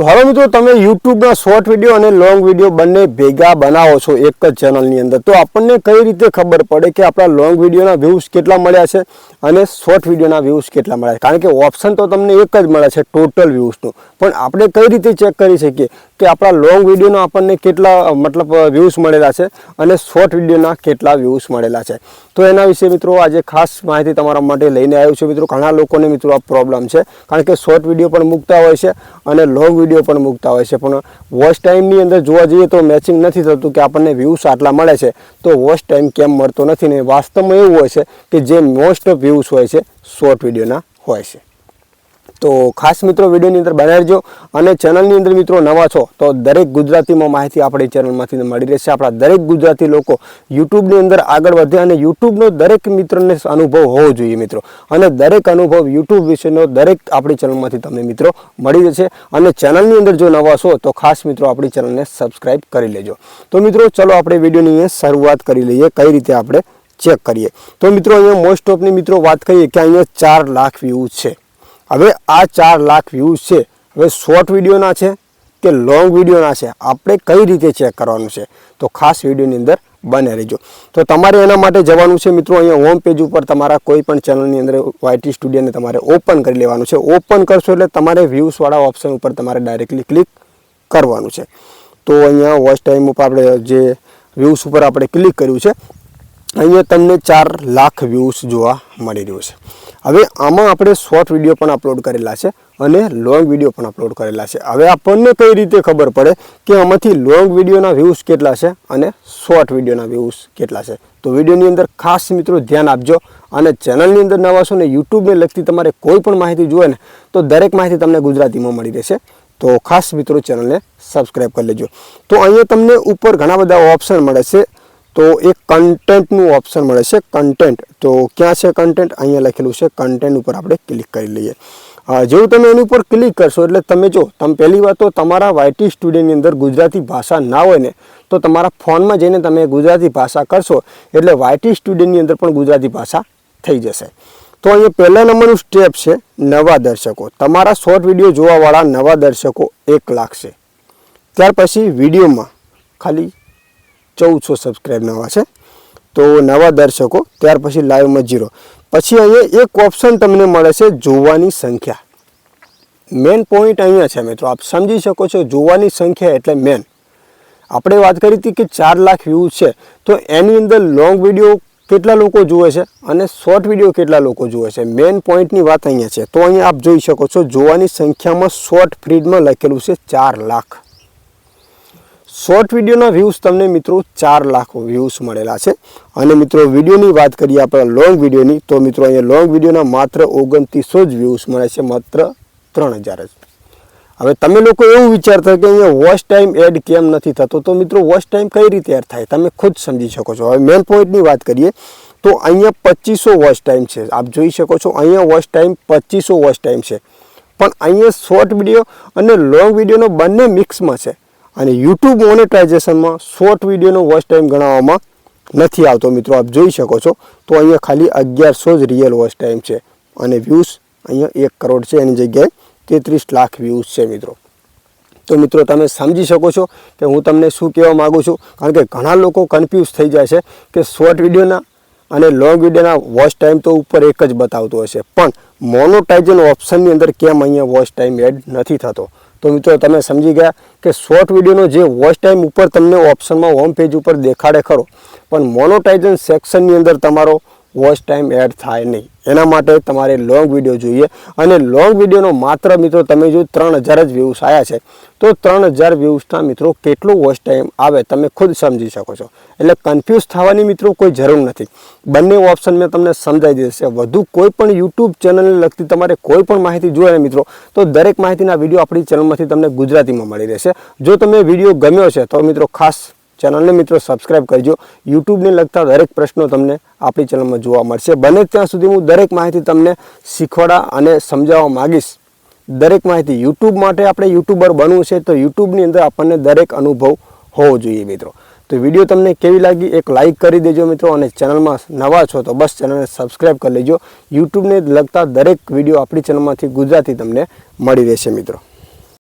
તો હવે મિત્રો તમે યુટ્યુબના શોર્ટ વીડિયો અને લોંગ વીડિયો બંને ભેગા બનાવો છો એક જ ચેનલની અંદર, તો આપણને કઈ રીતે ખબર પડે કે આપણા લોંગ વિડીયોના વ્યૂઝ કેટલા મળ્યા છે અને શોર્ટ વિડીયોના વ્યૂઝ કેટલા મળ્યા છે? કારણ કે ઓપ્શન તો તમને એક જ મળે છે ટોટલ વ્યૂઝનું પણ આપણે કઈ રીતે ચેક કરી શકીએ? કે આપણા લોંગ વિડીયોના આપણને કેટલા, મતલબ વ્યૂઝ મળેલા છે અને શોર્ટ વિડીયોના કેટલા વ્યૂઝ મળેલા છે. તો એના વિશે મિત્રો આજે ખાસ માહિતી તમારા માટે લઈને આવ્યો છું. મિત્રો, ઘણા લોકોને મિત્રો આ પ્રોબ્લેમ છે, કારણ કે શોર્ટ વીડિયો પણ મૂકતા હોય છે અને લોંગ વીડિયો પણ મૂકતા હોય છે. પણ વોચ ટાઈમની અંદર જોવા જઈએ તો મેચિંગ નથી થતું કે આપણને વ્યૂઝ આટલા મળે છે. તો વોચ ટાઈમ કેમ મળતો નથી ને વાસ્તવમાં એવું હોય છે કે જે મોસ્ટ વ્યૂઝ હોય છે શોર્ટ વિડીયોના હોય છે. તો ખાસ મિત્રો વિડીયોની અંદર બનાવી રહેજો અને ચેનલની અંદર મિત્રો નવા છો, તો દરેક ગુજરાતીમાં માહિતી આપણી ચેનલમાંથી મળી રહેશે. આપણા દરેક ગુજરાતી લોકો યુટ્યુબની અંદર આગળ વધે અને યુટ્યુબનો દરેક મિત્રને અનુભવ હોવો જોઈએ મિત્રો. અને દરેક અનુભવ યુટ્યુબ વિશેનો દરેક આપણી ચેનલમાંથી તમને મિત્રો મળી જશે અને ચેનલની અંદર જો નવા છો, તો ખાસ મિત્રો આપણી ચેનલને સબસ્ક્રાઈબ કરી લેજો. તો મિત્રો ચલો આપણે વિડીયોની શરૂઆત કરી લઈએ, કઈ રીતે આપણે ચેક કરીએ. તો મિત્રો અહીંયા મોસ્ટ ઓફની મિત્રો વાત કરીએ કે અહીંયા ચાર લાખ વ્યૂઝ છે. હવે આ ચાર લાખ વ્યૂઝ છે. હવે શોર્ટ વિડીયોના છે કે લોંગ વિડીયોના છે? આપણે કઈ રીતે ચેક કરવાનું છે? તો ખાસ વિડીયોની અંદર બને રહેજો. તો તમારે એના માટે જવાનું છે મિત્રો, અહીંયા હોમ પેજ ઉપર તમારા કોઈ પણ ચેનલની અંદર વાયટી સ્ટુડિયોને તમારે ઓપન કરી લેવાનું છે. ઓપન કરશો એટલે તમારે વ્યૂઝવાળા ઓપ્શન ઉપર તમારે ડાયરેક્ટલી ક્લિક કરવાનું છે. તો અહીંયા વોચ ટાઈમ ઉપર આપણે જે વ્યૂઝ ઉપર આપણે ક્લિક કર્યું છે અહીંયા તમને ચાર લાખ વ્યૂઝ જોવા મળી રહ્યું છે. હવે આમાં આપણે શોર્ટ વીડિયો પણ અપલોડ કરેલા છે અને લોંગ વીડિયો પણ અપલોડ કરેલા છે. હવે આપણને કઈ રીતે ખબર પડે કે આમાંથી લોંગ વિડીયોના વ્યૂઝ કેટલા છે અને શોર્ટ વિડીયોના વ્યૂઝ કેટલા છે? તો વિડીયોની અંદર ખાસ મિત્રો ધ્યાન આપજો અને ચેનલની અંદર નવા છો ને યુટ્યુબને લગતી તમારે કોઈ પણ માહિતી જોઈએ ને તો દરેક માહિતી તમને ગુજરાતીમાં મળી રહેશે. તો ખાસ મિત્રો ચેનલને સબસ્ક્રાઈબ કરી લેજો. તો અહીંયા તમને ઉપર ઘણા બધા ઓપ્શન મળે છે. તો એક કન્ટેન્ટનું ઓપ્શન મળે છે કન્ટેન્ટ તો ક્યાં છે કન્ટેન્ટ અહીંયા લખેલું છે કન્ટેન્ટ ઉપર આપણે ક્લિક કરી લઈએ. જેવું તમે એની ઉપર ક્લિક કરશો, એટલે તમે જો, તમે પહેલી વાત તો તમારા વાયટી સ્ટુડિયોની અંદર ગુજરાતી ભાષા ના હોય ને, તો તમારા ફોનમાં જઈને તમે ગુજરાતી ભાષા કરશો, એટલે વાયટી સ્ટુડિયોની અંદર પણ ગુજરાતી ભાષા થઈ જશે. તો અહીંયા પહેલા નંબરનું સ્ટેપ છે, નવા દર્શકો. તમારા શોર્ટ વીડિયો જોવાવાળા નવા દર્શકો એક લાખ છે ત્યાર પછી વિડીયોમાં ખાલી ચૌદસો સબસ્ક્રાઈબ નવા છે. તો નવા દર્શકો, ત્યાર પછી લાઈવમાં જીરો પછી અહીંયા એક ઓપ્શન તમને મળે છે જોવાની સંખ્યા. મેન પોઈન્ટ અહીંયા છે મિત્રો, આપ સમજી શકો છો જોવાની સંખ્યા એટલે મેન આપણે વાત કરી હતી કે ચાર લાખ વ્યૂઝ છે. તો એની અંદર લોંગ વીડિયો કેટલા લોકો જુએ છે અને શોર્ટ વીડિયો કેટલા લોકો જુએ છે? મેન પોઈન્ટની વાત અહીંયા છે. તો અહીંયા આપ જોઈ શકો છો જોવાની સંખ્યામાં શોર્ટ ફ્રીડમાં લખેલું છે ચાર લાખ. શોર્ટ વિડીયોના વ્યૂઝ તમને મિત્રો ચાર લાખ વ્યૂઝ મળેલા છે. અને મિત્રો વિડીયોની વાત કરીએ આપણે લોંગ વિડીયોની, તો મિત્રો અહીંયા લોંગ વિડીયોના માત્ર ઓગણત્રીસો જ વ્યૂઝ મળે છે, માત્ર ત્રણ હજાર જ. હવે તમે લોકો એવું વિચારતા કે અહીંયા વોચ ટાઈમ એડ કેમ નથી થતો? તો મિત્રો વોચ ટાઈમ કઈ રીતે એડ થાય? તમે ખુદ સમજી શકો છો. હવે મેન પોઈન્ટની વાત કરીએ, તો અહીંયા પચીસો વોચ ટાઈમ છે. આપ જોઈ શકો છો, અહીંયા વોચ ટાઈમ પચીસો વોચ ટાઈમ છે. પણ અહીંયા શોર્ટ વીડિયો અને લોંગ વિડીયોનો બંને મિક્સમાં છે. અને યુટ્યુબ મોનેટાઇઝેશનમાં શોર્ટ વિડીયોનો વોચ ટાઈમ ગણાવવામાં નથી આવતો. મિત્રો, આપ જોઈ શકો છો. તો અહીંયા ખાલી અગિયારસો જ રિયલ વોચ ટાઈમ છે. અને વ્યૂઝ અહીંયા એક કરોડ છે. એની જગ્યાએ તેત્રીસ લાખ વ્યૂઝ છે, મિત્રો. તો મિત્રો, તમે સમજી શકો છો કે હું તમને શું કહેવા માગું છું? કારણ કે ઘણા લોકો કન્ફ્યુઝ થઈ જાય છે કે શોર્ટ વિડીયોના અને લોંગ વિડીયોના વોચ ટાઈમ તો ઉપર એક જ બતાવતો હશે. પણ મોનોટાઇઝન ઓપ્શનની અંદર કેમ અહીંયા વોચ ટાઈમ એડ નથી થતો? તો મિત્રો તમે સમજી ગયા કે શોર્ટ વિડીયોનો જે વોચ ટાઈમ ઉપર તમને ઓપ્શનમાં હોમ પેજ ઉપર દેખાડે ખરો. પણ મોનોટાઇઝન સેક્શનની અંદર તમારો વોચ ટાઈમ એડ થાય નહીં. એના માટે તમારે લોંગ વીડિયો જોઈએ. અને લોંગ વિડીયોનો માત્ર મિત્રો તમે જો ત્રણ હજાર જ વ્યૂઝ આવ્યા છે, તો ત્રણ હજાર વ્યૂઝના મિત્રો કેટલો વોચ ટાઈમ આવે તમે ખુદ સમજી શકો છો. એટલે કન્ફ્યુઝ થવાની મિત્રો કોઈ જરૂર નથી. બંને ઓપ્શન મેં તમને સમજાવી દેશે વધુ કોઈ પણ યુટ્યુબ ચેનલને લગતી તમારે કોઈ પણ માહિતી જોઈએ મિત્રો, તો દરેક માહિતીના વીડિયો આપણી ચેનલમાંથી તમને ગુજરાતીમાં મળી રહેશે. જો તમે વીડિયો ગમ્યો છે, તો મિત્રો ખાસ ચેનલને મિત્રો સબસ્ક્રાઇબ કરજો. યુટ્યુબને લગતા દરેક પ્રશ્નો તમને આપણી ચેનલમાં જોવા મળશે. બને ત્યાં સુધી હું દરેક માહિતી તમને શીખવાડા અને સમજાવવા માગીશ. દરેક માહિતી યુટ્યુબ માટે આપણે યુટ્યુબર બનવું છે તો યુટ્યુબની અંદર આપણને દરેક અનુભવ હોવો જોઈએ મિત્રો. તો વીડિયો તમને કેવી લાગી એક લાઇક કરી દેજો મિત્રો અને ચેનલમાં નવા છો તો બસ ચેનલને સબસ્ક્રાઇબ કરી લેજો. યુટ્યુબને લગતા દરેક વીડિયો આપણી ચેનલમાંથી ગુજરાતી તમને મળી રહેશે મિત્રો.